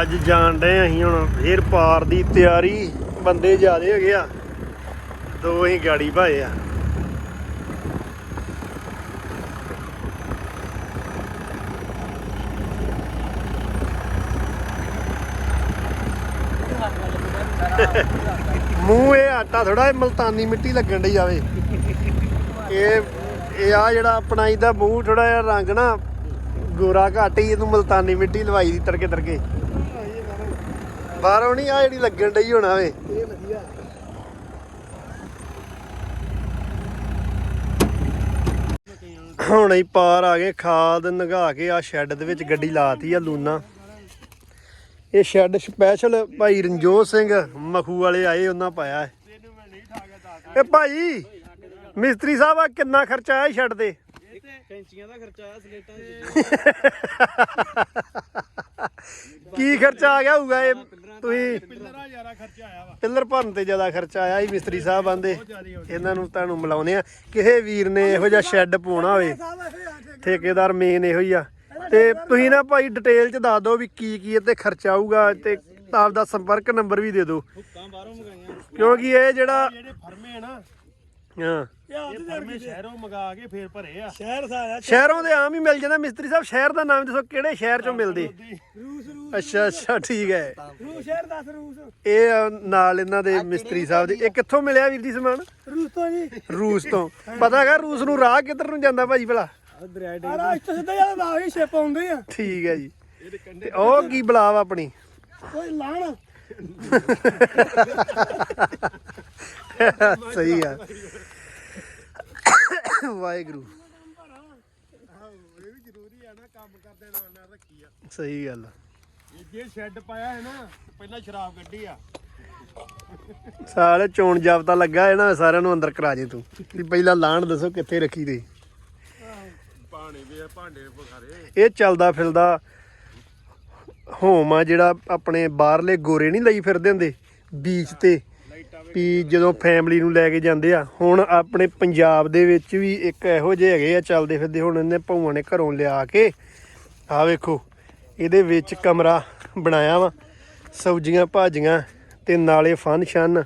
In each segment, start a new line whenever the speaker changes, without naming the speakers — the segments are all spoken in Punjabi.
ਅੱਜ ਜਾਣ ਡਏ ਅਸੀਂ ਹੁਣ ਫੇਰ ਪਾਰ ਦੀ ਤਿਆਰੀ ਬੰਦੇ ਜ਼ਿਆਦੇ ਹੈਗੇ ਆ। ਦੋ ਹੀ ਗਾੜੀ ਭਾਏ ਆ। ਮੂੰਹ ਇਹ ਆਟਾ ਥੋੜਾ ਮਲਤਾਨੀ ਮਿੱਟੀ ਲੱਗਣ ਡਈ ਜਾਵੇ। ਇਹ ਇਹ ਆ ਜਿਹੜਾ ਆਪਣਾ ਇਹਦਾ ਮੂੰਹ ਥੋੜਾ ਜਿਹਾ ਰੰਗ ਨਾ ਗੋਰਾ ਘੱਟ ਹੀ ਇਹਨੂੰ ਮਲਤਾਨੀ ਮਿੱਟੀ ਲਵਾਈ ਦੀ ਤੜਕੇ ਤੜਕੇ। ਬਾਹਰੋਂ ਨਹੀਂ ਆ ਜਿਹੜੀ ਲੱਗਣ ਡਈ ਹੋਣਾ ਵੇ।
ਇਹ ਵਧੀਆ
ਹੁਣ ਹੀ ਪਾਰ ਆ ਗਏ ਖਾਦ ਨਗਾ ਕੇ ਆ ਸ਼ੈੱਡ ਦੇ ਵਿੱਚ ਗੱਡੀ ਲਾਤੀ ਆ ਲੂਨਾ। ਇਹ ਸ਼ੈੱਡ ਸਪੈਸ਼ਲ ਭਾਈ ਰਣਜੋਤ ਸਿੰਘ ਮਖੂ ਵਾਲੇ ਆਏ ਉਹਨਾਂ ਪਾਇਆ ਹੈ ਇਹ ਭਾਈ ਮਿਸਤਰੀ ਸਾਹਿਬ ਆ ਕਿੰਨਾ ਖਰਚਾ ਆਇਆ ਸ਼ੈੱਡ ਤੇ?
ਕੈਂਚੀਆਂ ਦਾ ਖਰਚਾ ਆਇਆ ਸਲੇਟਾਂ ਦੇ।
ਕੀ ਖਰਚਾ ਆ ਗਿਆ ਹੋਊਗਾ ਇਹ? ਤੁਸੀਂ
ਪਿੱਲਰਾਂ ਜ਼ਿਆਦਾ ਖਰਚਾ ਆਇਆ ਵਾ।
ਪਿੱਲਰ ਭਰਨ ਤੇ ਜ਼ਿਆਦਾ ਖਰਚਾ ਆਇਆ ਹੀ ਮਿਸਤਰੀ ਸਾਹਿਬ ਆਂਦੇ। ਇਹਨਾਂ ਨੂੰ ਤੁਹਾਨੂੰ ਮਿਲਾਉਨੇ ਆ। ਕਿਸੇ ਵੀਰ ਨੇ ਇਹੋ ਜਿਹਾ ਸ਼ੈੱਡ ਪਾਉਣਾ ਹੋਵੇ। ਠੇਕੇਦਾਰ ਮੇਨ ਇਹੋ ਹੀ ਆ। ਤੇ ਤੁਸੀਂ ਨਾ ਭਾਈ ਡਿਟੇਲ ਚ ਦੱਸ ਦਿਓ ਵੀ ਕੀ ਕੀ ਇਹਤੇ ਖਰਚਾ ਆਊਗਾ ਤੇ ਆਪ ਦਾ ਸੰਪਰਕ ਨੰਬਰ ਵੀ ਦੇ ਦਿਓ। ਕਿਉਂਕਿ ਇਹ ਜਿਹੜਾ
ਜਿਹੜੇ ਫਰਮੇ ਆ ਨਾ
ਹਾਂ।
ਇਹ ਸ਼ਹਿਰੋਂ ਮੰਗਾ ਕੇ ਫੇਰ ਭਰੇ ਆ। ਸ਼ਹਿਰ ਸਾਰਾ
ਸ਼ਹਿਰੋਂ ਦੇ ਆਮ ਹੀ ਮਿਲ ਜਾਂਦਾ। ਮਿਸਤਰੀ ਸਾਹਿਬ ਸ਼ਹਿਰ ਦਾ ਨਾਮ ਦੱਸੋ ਕਿਹੜੇ ਸ਼ਹਿਰ ਚੋਂ ਮਿਲਦੇ?
ਰੂਸ ਰੂਸ।
ਅੱਛਾ ਅੱਛਾ ਠੀਕ ਹੈ।
ਰੂਸ ਸ਼ਹਿਰ ਦੱਸ ਰੂਸ।
ਇਹ ਨਾਲ ਇਹਨਾਂ ਦੇ ਮਿਸਤਰੀ ਸਾਹਿਬ ਦੇ। ਇਹ ਕਿੱਥੋਂ ਮਿਲਿਆ ਵੀਰ ਜੀ ਸਮਾਨ?
ਰੂਸ ਤੋਂ ਜੀ।
ਰੂਸ ਤੋਂ। ਪਤਾ ਹੈਗਾ ਰੂਸ ਨੂੰ ਰਾਹ ਕਿੱਧਰ ਨੂੰ ਜਾਂਦਾ ਭਾਜੀ ਭਲਾ?
ਆ ਰਾਸਤਾ ਸਿੱਧਾ ਜ਼ਿਆਦਾ ਨਾ ਹੀ ਸ਼ਿਪ ਆਉਂਦੇ ਆ
ਠੀਕ ਹੈ ਜੀ। ਤੇ ਉਹ ਕੀ ਬਲਾਵ ਆਪਣੀ?
ਕੋਈ ਲਾਣ।
ਸਹੀ ਆ। ਵਾਹਿਗੁਰੂ।
ਇਹ ਵੀ ਜ਼ਰੂਰੀ ਆ ਨਾ ਕੰਮ ਕਰਦੇ ਨਾਲ ਨਾਲ ਰੱਖੀ ਆ
ਸਹੀ ਗੱਲ ਆ।
ਇਹ ਜੇ ਸ਼ੈੱਡ ਪਾਇਆ ਹੈ ਨਾ ਪਹਿਲਾਂ ਸ਼ਰਾਬ ਕੱਢੀ ਆ
ਸਾਲੇ ਚੋਣ ਜਾਬਤਾ ਲੱਗਾ ਹੈ ਨਾ, ਸਾਰਿਆਂ ਨੂੰ ਅੰਦਰ ਕਰਾ ਜੇ ਤੂੰ। ਵੀ ਪਹਿਲਾਂ ਲਾਣ ਦੱਸੋ ਕਿੱਥੇ ਰੱਖੀ ਦੇ
ਪਾਣੀ ਵੀ ਭਾਂਡੇ ਬੁਖਾਰੇ
ਇਹ ਚੱਲਦਾ ਫਿਲਦਾ ਹੋਮ ਆ ਜਿਹੜਾ ਆਪਣੇ ਬਾਹਰਲੇ ਗੋਰੇ ਨਹੀਂ ਲਈ ਫਿਰਦੇ ਹੁੰਦੇ, ਬੀਚ ਤੇ। ਵੀ ਜਦੋਂ ਫੈਮਿਲੀ ਨੂੰ ਲੈ ਕੇ ਜਾਂਦੇ ਆ, ਹੁਣ ਆਪਣੇ ਪੰਜਾਬ ਦੇ ਵਿੱਚ ਵੀ ਇੱਕ ਇਹੋ ਜਿਹੇ ਹੈਗੇ ਆ, ਚੱਲਦੇ ਫਿਰਦੇ ਹੁਣ ਇਹਨੇ ਭੌਆਂ ਨੇ ਘਰੋਂ ਲਿਆ ਕੇ ਆ ਵੇਖੋ, ਇਹਦੇ ਵਿੱਚ ਕਮਰਾ ਬਣਾਇਆ ਵਾ, ਸਬਜ਼ੀਆਂ ਭਾਜੀਆਂ ਤੇ ਨਾਲੇ ਫਨ ਸ਼ਨ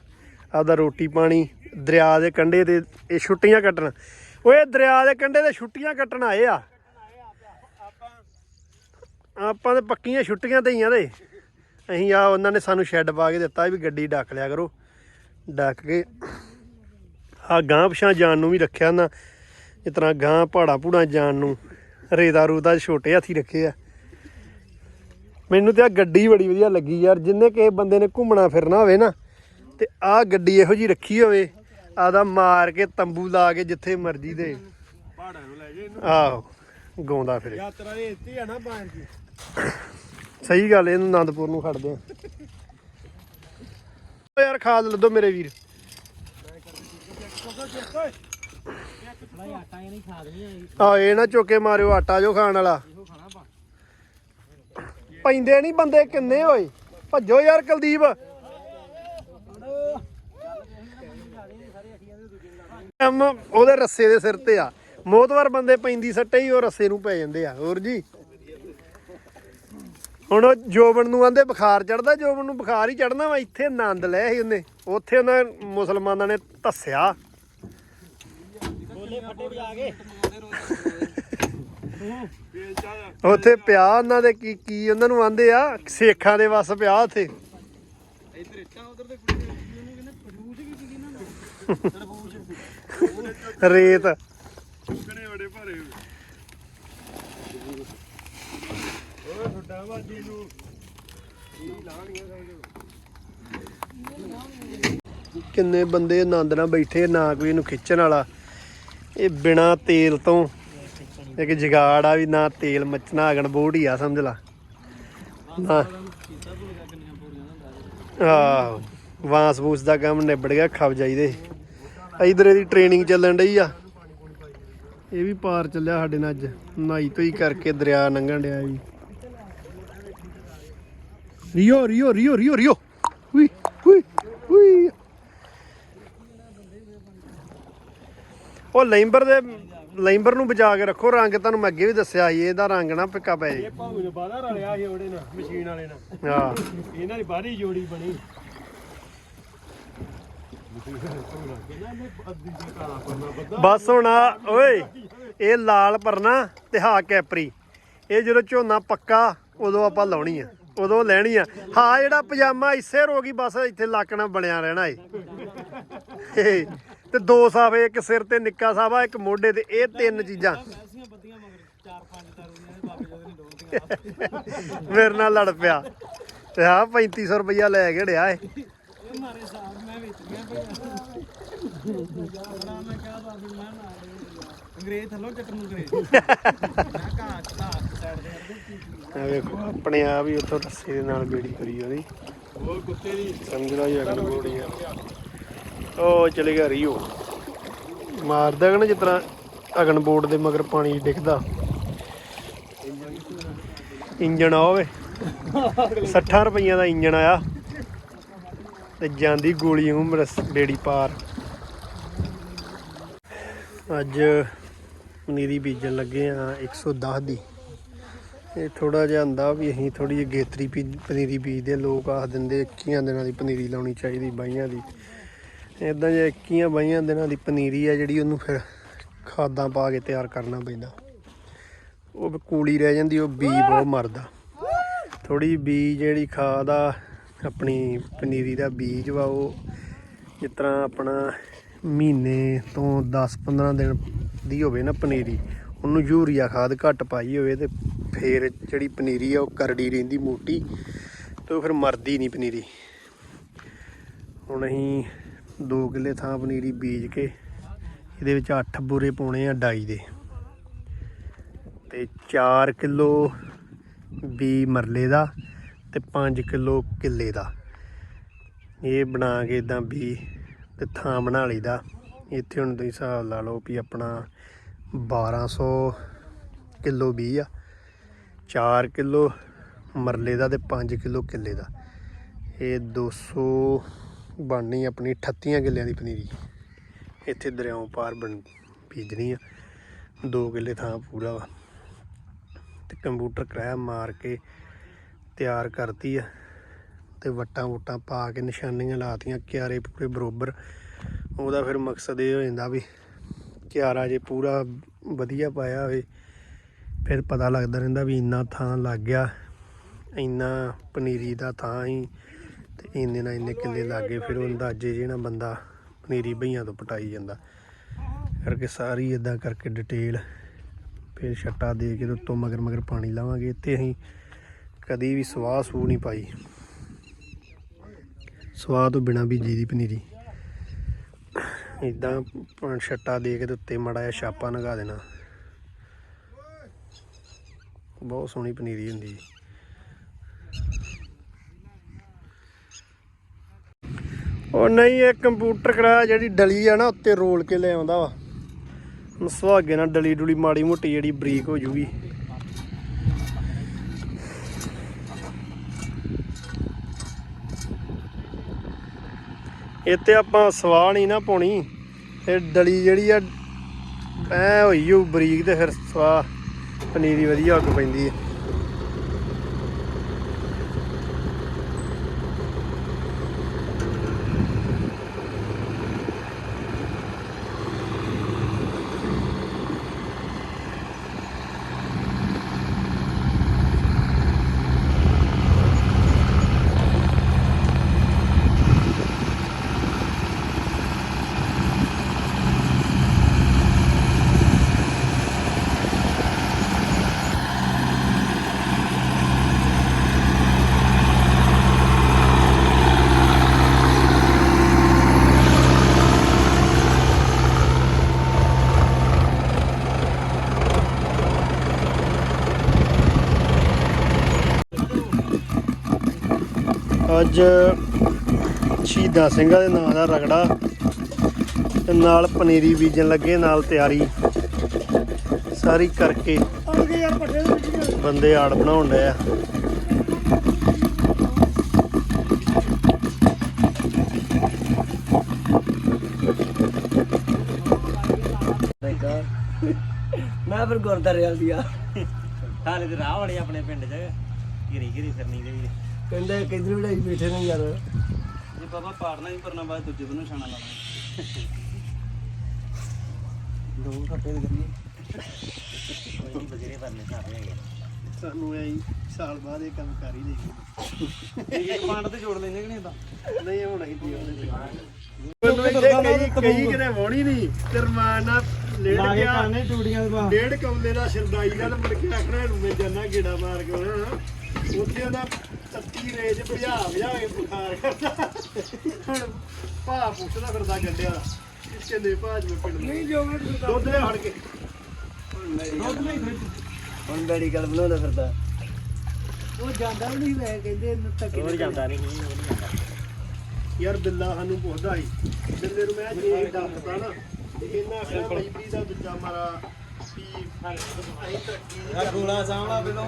ਆਪਦਾ ਰੋਟੀ ਪਾਣੀ, ਦਰਿਆ ਦੇ ਕੰਢੇ ਤੇ ਇਹ ਛੁੱਟੀਆਂ ਕੱਟਣ। ਓਏ, ਦਰਿਆ ਦੇ ਕੰਢੇ ਤੇ ਛੁੱਟੀਆਂ ਕੱਟਣ ਆਏ ਆ। ਆਪਾਂ ਤੇ ਪੱਕੀਆਂ ਛੁੱਟੀਆਂ ਤੇ ਹੀ ਆ ਦੇ ਅਸੀਂ ਆ, ਉਹਨਾਂ ਨੇ ਸਾਨੂੰ ਸ਼ੈੱਡ ਪਾ ਕੇ ਦਿੱਤਾ ਵੀ ਗੱਡੀ ਡੱਕ ਲਿਆ ਕਰੋ। ਡੱਕ ਕੇ ਆ ਗਾਂ ਪਛਾਂ ਜਾਣ ਨੂੰ ਵੀ ਰੱਖਿਆ ਨਾ ਇਸ ਤਰ੍ਹਾਂ ਗਾਂ ਪਹਾੜਾ ਪੂੜਾ ਜਾਣ ਨੂੰ ਰੇਤਾ ਰੂਤਾ ਛੋਟੇ ਹਾਥੀ ਰੱਖੇ ਆ। ਮੈਨੂੰ ਤੇ ਆ ਗੱਡੀ ਬੜੀ ਵਧੀਆ ਲੱਗੀ ਯਾਰ ਜਿੰਨੇ ਕਿਸੇ ਬੰਦੇ ਨੇ ਘੁੰਮਣਾ ਫਿਰਨਾ ਹੋਵੇ ਨਾ ਤੇ ਆ ਗੱਡੀ ਇਹੋ ਜੀ ਰੱਖੀ ਹੋਵੇ ਆਦਾ ਮਾਰ ਕੇ ਤੰਬੂ ਲਾ ਕੇ ਜਿੱਥੇ ਮਰਜ਼ੀ ਦੇ।
ਪਹਾੜਾਂ ਨੂੰ ਲੈ ਜੇ ਇਹਨੂੰ।
ਆਹੋ ਗਾਉਂਦਾ ਫਿਰੇ।
ਯਾਤਰਾ ਦੇ ਇੱਥੇ ਆ ਨਾ ਬਾਹਰ ਜੀ
ਸਹੀ ਗੱਲ ਇਹਨੂੰ ਆਨੰਦਪੁਰ ਨੂੰ ਖੜਦੇ ਆ। ਯਾਰ ਖਾਦ ਲੱਦੋ ਮੇਰੇ ਵੀਰ। ਆ ਇਹ ਨਾ ਚੁੱਕੇ ਮਾਰਿਓ ਆਟਾ ਜੋ ਖਾਣ ਵਾਲਾ। ਪੈਂਦੇ ਨਹੀਂ ਬੰਦੇ ਕਿੰਨੇ ਹੋਏ ਭੱਜੋ ਯਾਰ ਕੁਲਦੀਪ। ਐਮ ਉਹਦੇ ਰੱਸੇ ਦੇ ਸਿਰ ਤੇ ਆ। ਮੋਤਵਰ ਬੰਦੇ ਪੈਂਦੀ ਸੱਟੇ ਹੀ ਉਹ ਰੱਸੇ ਨੂੰ ਪੈ ਜਾਂਦੇ ਆ। ਹੋਰ ਜੀ। ਹੁਣ ਉਹ ਜੋਬਨ ਨੂੰ ਆਂਦੇ ਬੁਖਾਰ ਚੜਦਾ ਜੋਬਨ ਨੂੰ ਬੁਖਾਰ ਹੀ ਚੜਨਾ ਵਾ ਇੱਥੇ ਆਨੰਦ ਲੈ ਸੀ ਉਹਨੇ। ਉੱਥੇ ਉਹਨਾਂ ਮੁਸਲਮਾਨਾਂ ਨੇ ਧੱਸਿਆ ਉੱਥੇ ਪਿਆ ਉਹਨਾਂ ਦੇ ਕੀ ਕੀ ਉਹਨਾਂ ਨੂੰ ਆਂਦੇ ਆ ਸੇਖਾਂ ਦੇ ਵਸ ਪਿਆ ਉੱਥੇ।
ਇੱਧਰ ਇੱਟਾਂ ਉਧਰ ਦੇ ਕੁੜੀ ਉਹਨੂੰ ਕਹਿੰਦੇ ਪਰੂਜ ਕੀ ਕੀ ਨਾ ਤਰਬੂਜ
ਰੇਤ
ਕਿਹੜੇ ਬਾਜੀ ਨੂੰ ਇਹ ਲਾਣੀਆਂ ਸਮਝੋ
ਕਿੰਨੇ ਬੰਦੇ ਆਨੰਦ ਨਾਲ ਬੈਠੇ ਨਾ ਕੋਈ ਇਹਨੂੰ ਖਿੱਚਣ ਵਾਲਾ। ਇਹ ਬਿਨਾ ਤੇਲ ਤੋਂ ਇੱਕ ਜਗਾੜ ਆ ਵੀ ਨਾ ਤੇਲ ਮੱਚਣਾ ਅਗਣ ਬੋੜ ਹੀ ਆ, ਸਮਝ ਲਾ। ਨਾ। ਵਾਂਸ ਬੂਸ ਦਾ ਕੰਮ ਨਿਬੜ ਗਿਆ ਖਪ ਜਾਈਦੇ ਇਧਰ ਇਹਦੀ ਟ੍ਰੇਨਿੰਗ ਚੱਲਣ ਡਈ ਆ। ਇਹ ਵੀ ਪਾਰ ਚੱਲਿਆ ਸਾਡੇ ਨਾਲ ਅੱਜ। ਨਹਾਈ ਤੋਂ ਹੀ ਕਰਕੇ ਦਰਿਆ ਲੰਘਣ ਡਿਆ ਜੀ। ਰੀਓ ਰੀਓ ਰੀਓ ਰੀਓ ਰੀਓ। ਹੁਈ ਹੁਈ ਹੁਈ ਉਹ ਲੈਂਬਰ ਦੇ ਲੈਂਬਰ ਨੂੰ ਬਚਾ ਕੇ ਰੱਖੋ ਰੰਗ ਤੁਹਾਨੂੰ ਮੈਂ ਅੱਗੇ ਵੀ ਦੱਸਿਆ ਸੀ ਇਹਦਾ ਰੰਗ ਨਾ ਫਿੱਕਾ ਪੈ ਜੇ।
ਇਹ ਭਾਵੇਂ ਨੇ ਬਾਹਰ ਰਲਿਆ ਸੀ ਉਹਦੇ ਨਾਲ ਮਸ਼ੀਨ ਵਾਲੇ ਨਾਲ।
ਹਾਂ।
ਇਹਨਾਂ ਦੀ ਬਾਹਰੀ ਜੋੜੀ ਬਣੀ। ਇਹਨਾਂ ਨੇ ਅੱਧੀ ਜੀ ਕਾਲਾ ਪਰਨਾ ਬੱਦਾ
ਬਸ ਹੁਣ ਓਏ ਇਹ ਲਾਲ ਪਰਨਾ ਤੇ ਹਾ ਕੈਪਰੀ। ਇਹ ਜਦੋਂ ਝੋਨਾ ਪੱਕਾ ਉਦੋਂ ਆਪਾਂ ਲਾਉਣੀ ਆ। ਉਦੋਂ ਲੈਣੀ ਆ। ਹਾਂ ਜਿਹੜਾ ਪਜਾਮਾ ਇਸੇ ਰੋਗੀ ਬਸ ਇੱਥੇ ਲੱਕਣਾ ਬਣਿਆ ਰਹਿਣਾ ਏ। ਤੇ ਦੋ ਸਾਫੇ ਇੱਕ ਸਿਰ ਤੇ ਨਿੱਕਾ ਸਾਫਾ ਇੱਕ ਮੋਢੇ ਤੇ। ਇਹ ਤਿੰਨ ਚੀਜ਼ਾਂ। ਮੇਰੇ ਨਾਲ ਲੜ ਪਿਆ। ਤੇ ਆ 3500 ਰੁਪਇਆ ਲੈ ਕੇ ੜਿਆ ਏ।
ਇਹ ਮਾਰੇ ਸਾਹ ਮੈਂ ਵਿੱਚ ਮੈਂ ਪਿਆ ਮੈਂ ਕਹਾ ਬਾਬੇ ਮੈਂ ਨਾ ਅੰਗਰੇਜ਼ ਥੱਲੋਂ ਚੱਟਣ ਨੂੰ ਅੰਗਰੇਜ਼ ਮੈਂ ਕਹਾ ਕਹਾ ਸਾਈਡ ਦੇ
ਆ ਵੇਖੋ ਆਪਣੇ ਆਪ ਹੀ ਉੱਥੋਂ ਰੱਸੇ ਦੇ ਨਾਲ ਬੇੜੀ ਕਰੀ ਉਹਦੀ
ਹੋਰ ਕੁੱਤੇ ਦੀ
ਸਮਝਣਾ ਹੀ ਅਗਲ ਗੋੜੀ ਆ। ਉਹ ਚਲੇ ਗਿਆ ਰੀਓ। ਮਾਰਦਾ ਕਿ ਨਾ ਜਿਸ ਤਰ੍ਹਾਂ ਅਗਨ ਬੋਰਡ ਦੇ ਮਗਰ ਪਾਣੀ ਡਿੱਗਦਾ। ਇੰਜਣ ਆ ਹੋਵੇ 60 ਰੁਪਈਆਂ ਦਾ ਇੰਜਣ ਆਇਆ। ਤੇ ਜਾਂਦੀ ਗੋਲੀ ਉਮਰ ਬੇੜੀ ਪਾਰ। ਅੱਜ ਪਨੀਰੀ ਬੀਜਣ ਲੱਗੇ ਆ 110 ਦੀ। ਇਹ ਥੋੜਾ ਜਿਹਾ ਹੁੰਦਾ ਵੀ ਅਸੀਂ ਥੋੜੀ ਜਿਹੀ ਗੇਤਰੀ ਪੀ- ਪਨੀਰੀ ਬੀਜਦੇ ਲੋਕ ਆਖ ਦਿੰਦੇ 21 ਦਿਨਾਂ ਦੀ ਪਨੀਰੀ ਲਾਉਣੀ ਚਾਹੀਦੀ ਬਾਈਆਂ ਦੀ। ਇਦਾਂ ਜੇ 21 ਬਾਈਆਂ ਦਿਨਾਂ ਦੀ ਪਨੀਰੀ ਆ ਜਿਹੜੀ ਉਹਨੂੰ ਫਿਰ ਖਾਦਾਂ ਪਾ ਕੇ ਤਿਆਰ ਕਰਨਾ ਪੈਂਦਾ। ਉਹ ਕੂਲੀ ਰਹਿ ਜਾਂਦੀ, ਉਹ ਬੀ ਬਹੁਤ ਮਰਦਾ। ਥੋੜੀ ਬੀ ਜਿਹੜੀ ਖਾਦ ਆ, ਆਪਣੀ ਪਨੀਰੀ ਦਾ ਬੀਜ ਵਾ ਉਹ ਜਿਸ ਤਰ੍ਹਾਂ ਆਪਣਾ ਮਹੀਨੇ ਤੋਂ 10-15 ਦਿਨ ਦੀ ਹੋਵੇ ਨਾ ਪਨੀਰੀ, ਉਹਨੂੰ ਯੂਰੀਆ ਖਾਦ ਘੱਟ ਪਾਈ ਹੋਵੇ ਤੇ ਫੇਰ ਜਿਹੜੀ ਪਨੀਰੀ ਆ, ਉਹ ਕਰੜੀ ਰਹਿੰਦੀ ਮੋਟੀ ਤੇ ਉਹ ਫਿਰ ਮਰਦੀ ਨਹੀਂ ਪਨੀਰੀ। ਹੁਣ ਅਸੀਂ 2 ਕਿੱਲੇ ਥਾਂ ਪਨੀਰੀ ਬੀਜ ਕੇ ਇਹਦੇ ਵਿੱਚ 8 ਬੂਰੇ ਪਾਉਣੇ ਆ ਡਾਈ ਦੇ। ਤੇ 4 ਕਿਲੋ ਬੀ ਮਰਲੇ ਦਾ ਤੇ 5 ਕਿਲੋ ਕਿੱਲੇ ਦਾ। ਇਹ ਬਣਾ ਕੇ ਇਦਾਂ ਵੀ ਤੇ ਥਾਂ ਬਣਾ ਲਈਦਾ ਇੱਥੇ ਹੁਣ ਤੁਸੀਂ ਹਿਸਾਬ ਲਾ ਲਓ ਵੀ ਆਪਣਾ 1200 ਕਿਲੋ ਵੀ ਆ। 4 ਕਿਲੋ ਮਰਲੇ ਦਾ ਤੇ 5 ਕਿਲੋ ਕਿੱਲੇ ਦਾ। ਇਹ 200 ਬਣਨੀ ਆਪਣੀ 38 ਕਿੱਲਿਆਂ ਦੀ ਪਨੀਰੀ। ਇੱਥੇ ਦਰਿਆਓਂ ਪਾਰ ਬਣ ਬੀਜਣੀ ਆ। 2 ਕਿੱਲੇ ਥਾਂ ਪੂਰਾ ਵਾ। ਤੇ ਕੰਪਿਊਟਰ ਕਰਾਇਆ, ਮਾਰ ਕੇ ਤਿਆਰ ਕਰਤੀ ਆ। ਤੇ ਵਟਾਂ ਵੁਟਾਂ ਪਾ ਕੇ ਨਿਸ਼ਾਨੀਆਂ ਲਾਤੀਆਂ, ਕਿਆਰੇ ਪੂਰੇ ਬਰੋਬਰ। ਉਹਦਾ ਫਿਰ ਮਕਸਦ ਇਹ ਹੋ ਜਾਂਦਾ ਵੀ ਕਿਆਰਾ ਜੇ ਪੂਰਾ ਵਧੀਆ ਪਾਇਆ ਹੋਵੇ ਫਿਰ ਪਤਾ ਲੱਗਦਾ ਰਹਿੰਦਾ ਵੀ ਇੰਨਾ ਥਾਂ ਲੱਗ ਗਿਆ। ਇੰਨਾ ਪਨੀਰੀ ਦਾ ਥਾਂ ਹੀ ਤੇ ਇੰਨੇ ਨਾਲ ਇੰਨੇ ਕਿੱਲੇ ਲੱਗੇ ਫਿਰ ਉਹ ਅੰਦਾਜ਼ੇ ਜਿਹੜਾ ਬੰਦਾ ਪਨੀਰੀ ਬਈਆਂ ਤੋਂ ਪਟਾਈ ਜਾਂਦਾ। ਕਰਕੇ ਸਾਰੀ ਇਦਾਂ ਕਰਕੇ ਡਿਟੇਲ ਫਿਰ ਛੱਟਾ ਦੇ ਕੇ ਤੇ ਉੱਤੋਂ ਮਗਰ ਮਗਰ ਪਾਣੀ ਲਾਵਾਂਗੇ। ਇੱਥੇ ਅਸੀਂ ਕਦੀ ਵੀ ਸਵਾਹ ਸੂ ਨਹੀਂ ਪਾਈ। ਸਵਾਹ ਤੋਂ ਬਿਨਾ ਬੀਜੀ ਦੀ ਪਨੀਰੀ। ਇਦਾਂ ਛੱਟਾ ਦੇ ਕੇ ਤੇ ਉੱਤੇ ਮੜਾ ਜਿਹਾ ਛਾਪਾ ਲਗਾ ਦੇਣਾ। ਬਹੁਤ ਸੋਹਣੀ ਪਨੀਰੀ ਹੁੰਦੀ ਜੀ ਉਹ ਨਹੀਂ, ਇਹ ਕੰਪਿਊਟਰ ਕਰਾਇਆ ਜਿਹੜੀ ਡਲੀ ਆ ਨਾ, ਉੱਤੇ ਰੋਲ ਕੇ ਲੈ ਆਉਂਦਾ ਵਾ। ਸੁਹਾਗੇ ਨਾਲ ਡਲੀ ਡੁਲੀ ਮਾੜੀ ਮੋਟੀ ਜਿਹੜੀ ਬਰੀਕ ਹੋ ਜੂਗੀ। ਇੱਥੇ ਆਪਾਂ ਸਵਾਹ ਨਹੀਂ ਨਾ ਪਾਉਣੀ, ਇਹ ਡਲੀ ਜਿਹੜੀ ਆ, ਐ ਹੋਈ ਉਹ ਬਰੀਕ ਤੇ ਫਿਰ ਸਵਾਹ। ਪਨੀਰੀ ਵਧੀਆ ਅੱਗ ਪੈਂਦੀ ਹੈ। ਅੱਜ ਸ਼ਹੀਦਾਂ ਸਿੰਘਾਂ ਦੇ ਨਾਂ ਦਾ ਰਗੜਾ ਤੇ ਨਾਲ ਪਨੀਰੀ ਬੀਜਣ ਲੱਗੇ, ਨਾਲ ਤਿਆਰੀ ਸਾਰੀ ਕਰਕੇ ਬੰਦੇ ਆੜ ਬਣਾਉਣ ਡਏ ਆ।
ਬਿਲਕੁਲ ਗੁਰਦਾਰੇ ਵਾਲੀ ਆ
ਹਾਲੇ ਤੇ ਰਾਹ ਵਾਲੇ ਆਪਣੇ ਪਿੰਡ 'ਚ। ਘਿਰੀ ਘਿਰੀ ਫਿਰਨੀ ਦੇ
ਕਹਿੰਦੇ ਕਿਧਰ ਵੀ ਲਈ ਬੈਠੇ ਨੇ ਯਾਰ।
ਜੇ ਬਾਬਾ ਪਾੜਨਾ ਹੀ ਪਰਨਾ ਬਾਅਦ ਦੂਜੇ ਬੰਨੋਂ ਛਾਣਾ ਲਾਣਾ
ਦੋ ਘੱਟੇ ਦੇ ਕਰੀਏ।
ਕੋਈ ਨਹੀਂ ਬਜਰੇ ਪਰਨੇ ਸਾਰੇ ਹੈਗੇ
ਸਾਨੂੰ ਐਂ ਸਾਲ ਬਾਅਦ ਇਹ ਕੰਮ ਕਰ ਹੀ ਲਈਏ
ਇਹ ਪਾਂਡ ਤੇ ਜੋੜ ਲੈਂਦੇ ਕਿ ਨਹੀਂ ਤਾਂ
ਨਹੀਂ ਹੋਣਾ ਹੀ ਦੀ ਇੱਥੇ ਕਈ ਕਿਤੇ ਵੋਣੀ ਨਹੀਂ। ਤਰਮਾਨ ਨਾਲ ਲੇਟ ਗਿਆ।
ਟੂੜੀਆਂ ਦੇ ਬਾਹਰ।
ਡੇਢ ਕਮਲੇ ਦਾ ਸ਼ਰਦਾਈ ਨਾਲ ਮੁੜ ਕੇ ਆਖਣਾ ਇਹਨੂੰ ਮੈਂ ਜਾਨਾ ਗੇੜਾ ਮਾਰ ਕੇ ਆਉਣਾ। ਉੱਥੇ ਉਹਦਾ ਤੱਤੀ ਰੇਜ ਭਜਾ ਭਜਾ ਕੇ ਬੁਖਾਰ ਕਰਦਾ। ਹੁਣ ਭਾ ਪੁੱਛਦਾ ਫਿਰਦਾ ਗੰਡਿਆ ਕਹਿੰਦੇ ਭਾਜ ਮੈਂ ਪਿੰਡ ਨਹੀਂ ਜੋ ਦੁੱਧ ਲੈ ਹੜ ਕੇ।
ਹੁਣ ਮੈਡੀਕਲ ਬਣਾਉਂਦਾ ਫਿਰਦਾ। ਉਹ ਜਾਂਦਾ ਵੀ ਨਹੀਂ ਲੈ ਕਹਿੰਦੇ ਇਹਨੂੰ ਧੱਕੇ
ਹੋਰ ਜਾਂਦਾ ਨਹੀਂ ਉਹ ਨਹੀਂ ਜਾਂਦਾ।
ਯਾਰ ਬਿੱਲਾ ਸਾਨੂੰ ਪੁੱਛਦਾ ਸੀ ਬਿੱਲੇ ਨੂੰ ਮੈਂ ਜੇ ਦੱਸਦਾ ਨਾ ਤੇ ਇਹਨਾਂ ਆਖਿਆ ਬਾਈਬਰੀ ਦਾ ਦੂਜਾ ਮਾਰਾ
ਆ ਗੋਲਾ ਸਾਹਮਣਾ ਬਿਲੋ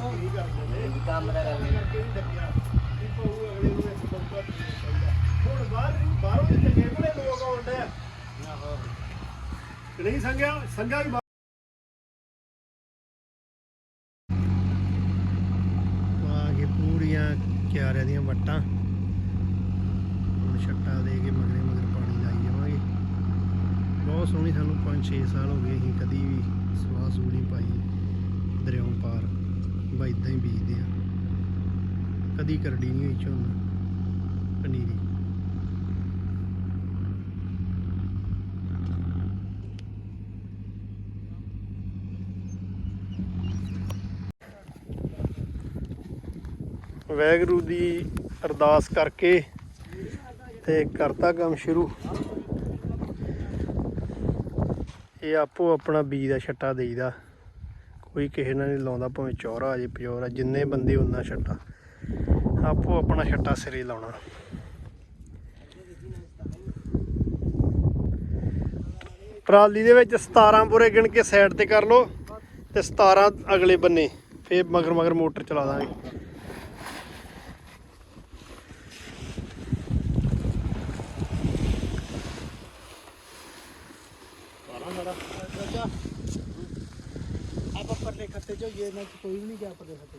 ਕੰਮ ਦਾ
ਚਾਹੀਦਾ ਹੁਣ ਬਾਹਰ ਬਾਹਰੋਂ ਦੇ ਚੰਗੇ ਭਲੇ ਲੋਕ ਆਉਂਦੇ ਆ ਨਹੀਂ ਸੰਗਿਆ ਸੰਗਾ ਵੀ ਆ ਕੇ ਪੂਰੀਆਂ ਕਿਆਰਿਆਂ ਦੀਆਂ ਵੱਟਾਂ। ਹੁਣ ਛੱਟਾ ਦੇ ਕੇ ਮਗਰੇ ਮਗਰ ਪਾਣੀ ਲਾਈ ਜਾਵਾਂਗੇ। ਬਹੁਤ ਸੋਹਣੀ ਸਾਨੂੰ 5-6 ਸਾਲ ਹੋ ਗਏ ਅਸੀਂ ਕਦੀ ਵੀ ਸਵਾਹ ਸੂ ਪਾਈ ਦਰਿਆਓਂ ਪਾਰ। ਬਾ ਇਦਾਂ ਹੀ ਬੀਜਦੇ ਆ। ਕਦੀ ਕਰੜੀ ਨਹੀਂ ਹੋਈ ਝੋਨਾ, ਪਨੀਰੀ। ਵੈਗਰੂ ਦੀ ਅਰਦਾਸ ਕਰਕੇ ਤੇ ਕਰਤਾ ਕੰਮ ਸ਼ੁਰੂ। ਇਹ ਆਪੋ ਆਪਣਾ ਬੀਜ ਦਾ ਛੱਟਾ ਦੇਈਦਾ। ਕੋਈ ਕਿਸੇ ਨਾਲ ਨਹੀਂ ਲਾਉਂਦਾ, ਭਾਵੇਂ ਚੌਰਾ ਜੇ, ਪਿਓਰਾ ਜਿੰਨੇ ਬੰਦੇ ਉਹਨਾਂ ਛੱਟਾ। ਆਪੋ ਆਪਣਾ ਛੱਟਾ ਸਿਰੇ ਲਾਉਣਾ। ਪਰਾਲੀ ਦੇ ਵਿੱਚ 17 ਪੂਰੇ ਗਿਣ ਕੇ ਸਾਈਡ ਤੇ ਕਰ ਲਓ ਤੇ 17 ਅਗਲੇ ਬੰਨੇ ਫੇਰ ਮਗਰ ਮਗਰ ਮੋਟਰ ਚਲਾ ਦਾਂਗੇ।
ਇਹਨਾਂ ਚ ਕੋਈ ਵੀ ਨਹੀਂ ਗਿਆ ਪਰਲੇ ਖੱਤੇ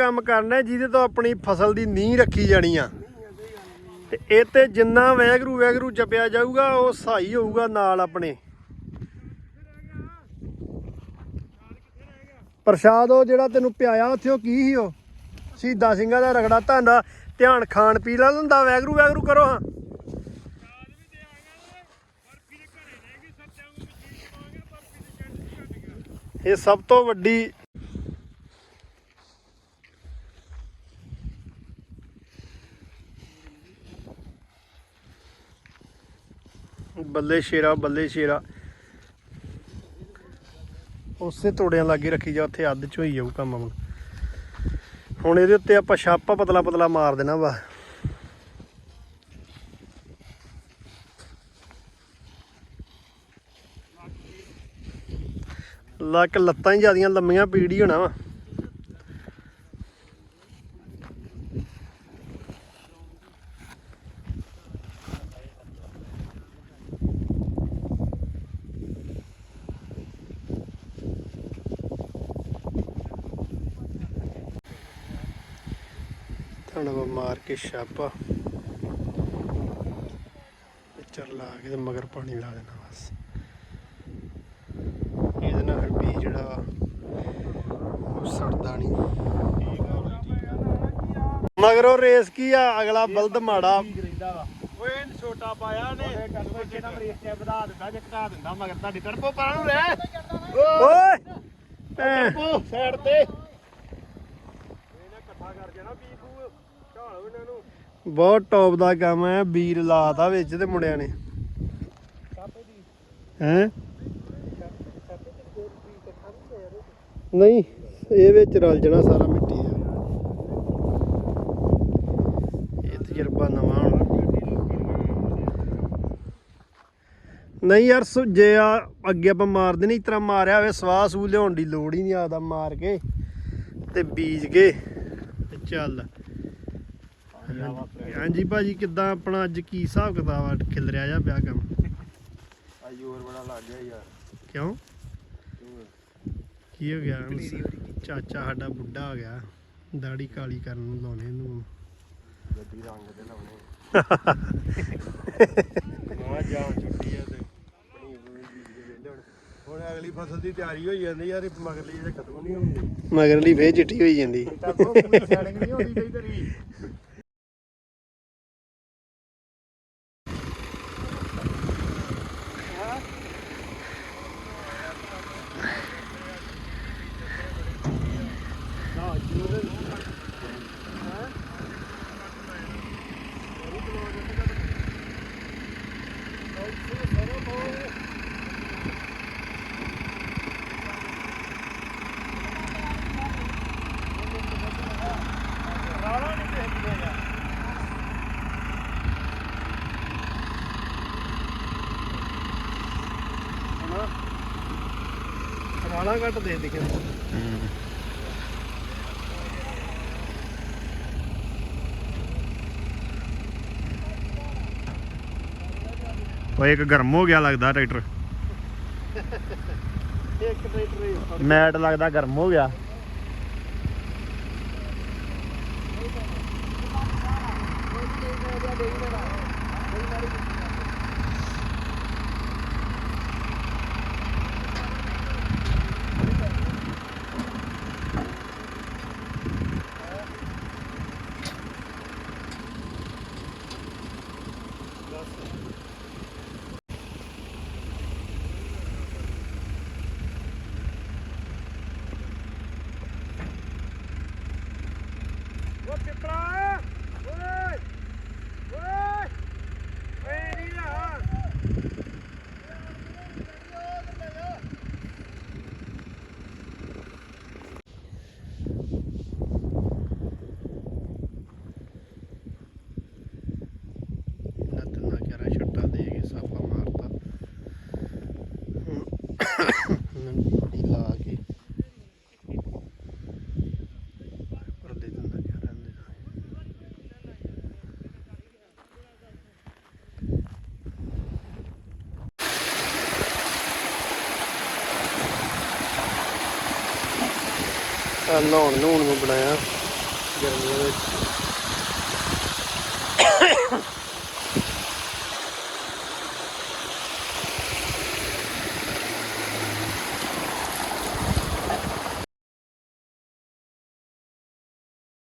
ਕੰਮ ਕਰਨਾ ਜਿਹਦੇ ਤੋਂ ਆਪਣੀ ਫਸਲ ਦੀ ਨੀਂਹ ਰੱਖੀ ਜਾਣੀ ਆ। ਤੇ ਇਹ ਤੇ ਜਿੰਨਾ ਵੈਗਰੂ ਵੈਗਰੂ ਜਪਿਆ ਜਾਊਗਾ, ਉਹ ਸਹਾਈ ਹੋਊਗਾ ਨਾਲ ਆਪਣੇ। ਪ੍ਰਸ਼ਾਦ ਉਹ ਜਿਹੜਾ ਤੈਨੂੰ ਪਿਆਇਆ ਉੱਥੇ, ਉਹ ਕੀ ਸੀ ਉਹ? ਸ਼ਹੀਦਾਂ ਸਿੰਘਾਂ ਦਾ ਰਗੜਾ ਤੁਹਾਡਾ ਧਿਆਨ ਖਾਣ ਪੀ ਲਾ ਹੁੰਦਾ ਵੈਗਰੂ ਵੈਗਰੂ ਕਰੋ ਹਾਂ। ਇਹ ਸਭ ਤੋਂ ਵੱਡੀ ਬੱਲੇ ਸ਼ੇਰਾ ਬੱਲੇ ਸ਼ੇਰਾ। ਉਸੇ ਤੋੜਿਆਂ ਲਾਗੇ ਰੱਖੀ ਜਾ, ਉੱਥੇ ਅੱਧ ਚ ਹੋਈ ਜਾਊ ਕੰਮ ਹੁਣ। ਹੁਣ ਇਹਦੇ ਉੱਤੇ ਆਪਾਂ ਛਾਪਾ ਪਤਲਾ ਪਤਲਾ ਮਾਰ ਦੇਣਾ ਵਾ। ਲੱਕ ਲੱਤਾਂ ਹੀ ਜਿਆਦੀਆਂ ਲੰਮੀਆਂ, ਪੀੜੀ ਹੋਣਾ ਵਾ। ਧਣਵਾ ਮਾਰ ਕੇ ਛਾਪਾ। ਚਰ ਲਾ ਕੇ ਤੇ ਮਗਰ ਪਾਣੀ ਲਾ ਦੇਣਾ ਬਸ। ਇਹਦੇ ਨਾਲ ਫਿਰ ਬੀਜ ਜਿਹੜਾ ਵਾ, ਉਹ ਸੜਦਾ ਨਹੀਂ। ਮਗਰੋਂ ਰੇਸ ਕੀ ਆ? ਅਗਲਾ ਬਲਦ ਮਾੜਾ।
ਵਾ ਓਏ ਛੋਟਾ ਪਾਇਆ ਨੇ ਦਾ ਬ੍ਰੇਕ ਤੇ ਵਧਾ ਦਿੰਦਾ ਜੇ ਘਟਾ ਦਿੰਦਾ ਮਗਰ। ਤੁਹਾਡੀ ਟਰਬੋ ਪਰਾਂ ਨੂੰ ਰਹਿ
ਓਏ!
ਸਾਈਡ ਤੇ। ਇਹਨੇ ਇਕੱਠਾ ਕਰ ਜਾਣਾ ਇਹਨਾਂ ਨੂੰ
ਬਹੁਤ ਟੌਪ ਦਾ ਕੰਮ ਹੈ, ਵੀਰ ਲਾਤਾ ਵਿੱਚ ਤੇ ਮੁੰਡਿਆਂ ਨੇ। ਹੈ? ਨਹੀਂ, ਇਹ ਵਿੱਚ ਰਲ ਜਾਣਾ ਸਾਰਾ ਮਿੱਟੀ ਦਾ। ਇਹ ਤਜਰਬਾ ਨਵਾਂ ਹੋਣਾ। ਨਹੀਂ ਯਾਰ ਜੇ ਆ ਅੱਗੇ ਆਪਾਂ ਮਾਰਦੇ ਨਹੀਂ, ਇਸ ਤਰ੍ਹਾਂ ਮਾਰਿਆ ਹੋਵੇ ਸਵਾਹ ਸੂ ਲਿਆਉਣ ਦੀ ਲੋੜ ਹੀ ਨਹੀਂ ਆਦਾ ਮਾਰ ਕੇ ਤੇ ਬੀਜ ਕੇ। ਚੱਲ। ਹਾਂਜੀ ਭਾਜੀ ਕਿੱਦਾਂ ਆਪਣਾ ਅੱਜ ਕੀ ਹਿਸਾਬ ਕਿਤਾਬ ਆ? ਖਿਲ ਰਿਹਾ ਜਾ ਪਿਆ ਕੰਮ।
ਜ਼ੋਰ ਬੜਾ ਲੱਗ ਗਿਆ ਯਾਰ।
ਕਿਉਂ? ਕੀ ਹੋ ਗਿਆ? ਚਾਚਾ ਸਾਡਾ ਬੁੱਢਾ ਹੋ ਗਿਆ। ਦਾੜੀ ਕਾਲੀ ਕਰਨ ਨੂੰ ਲਾਉਣੇ ਇਹਨੂੰ।
ਗੱਡੀ ਰੰਗ ਦੇ ਲਾਉਣੇ। ਆ ਜਾਨ ਛੁੱਟੀ ਆ। ਹੁਣ ਅਗਲੀ ਫਸਲ ਦੀ ਤਿਆਰੀ ਹੋਈ ਜਾਂਦੀ ਯਾਰ ਇਹ ਮਗਰਲੀ ਖਤਮ ਨਹੀਂ ਹੁੰਦੀ
ਮਗਰਲੀ ਫੇਰ ਚਿੱਟੀ ਹੋਈ ਜਾਂਦੀ।
ਟਰਬੋ ਪੂਰੀ ਸੈਟਿੰਗ ਨਹੀਂ ਹੁੰਦੀ ਕਈ ਤੇਰੀ।
ਰਾਣਾ ਘੱਟ ਦੇ ਦਿਖੇ
ਓਏ ਇੱਕ ਗਰਮ ਹੋ ਗਿਆ ਲੱਗਦਾ ਟਰੈਕਟਰ।
ਇੱਕ ਟਰੈਕਟਰ
ਮੈਟ ਲੱਗਦਾ ਗਰਮ ਹੋ ਗਿਆ
ਓ ਪਿੱਪਲਾ ਓਏ ਓਏ ਓਏ ਨਹੀਂ ਆ ਲੱਤ ਨਾ ਕਰਾ ਛੱਟਾ ਦੇ ਕੇ ਸਾਪਾ ਮਾਰਤਾ ਨੰਦੀ ਲਾ ਕੇ ਪਰ ਦੇ ਦਿੰਦਾ ਕਿਆ ਰਹਿੰਦੇ ਆ ਨਹਾਉਣ ਨਹਾਉਣ ਨੂੰ ਬਣਾਇਆ ਗਰਮੀਆਂ ਵਿੱਚ।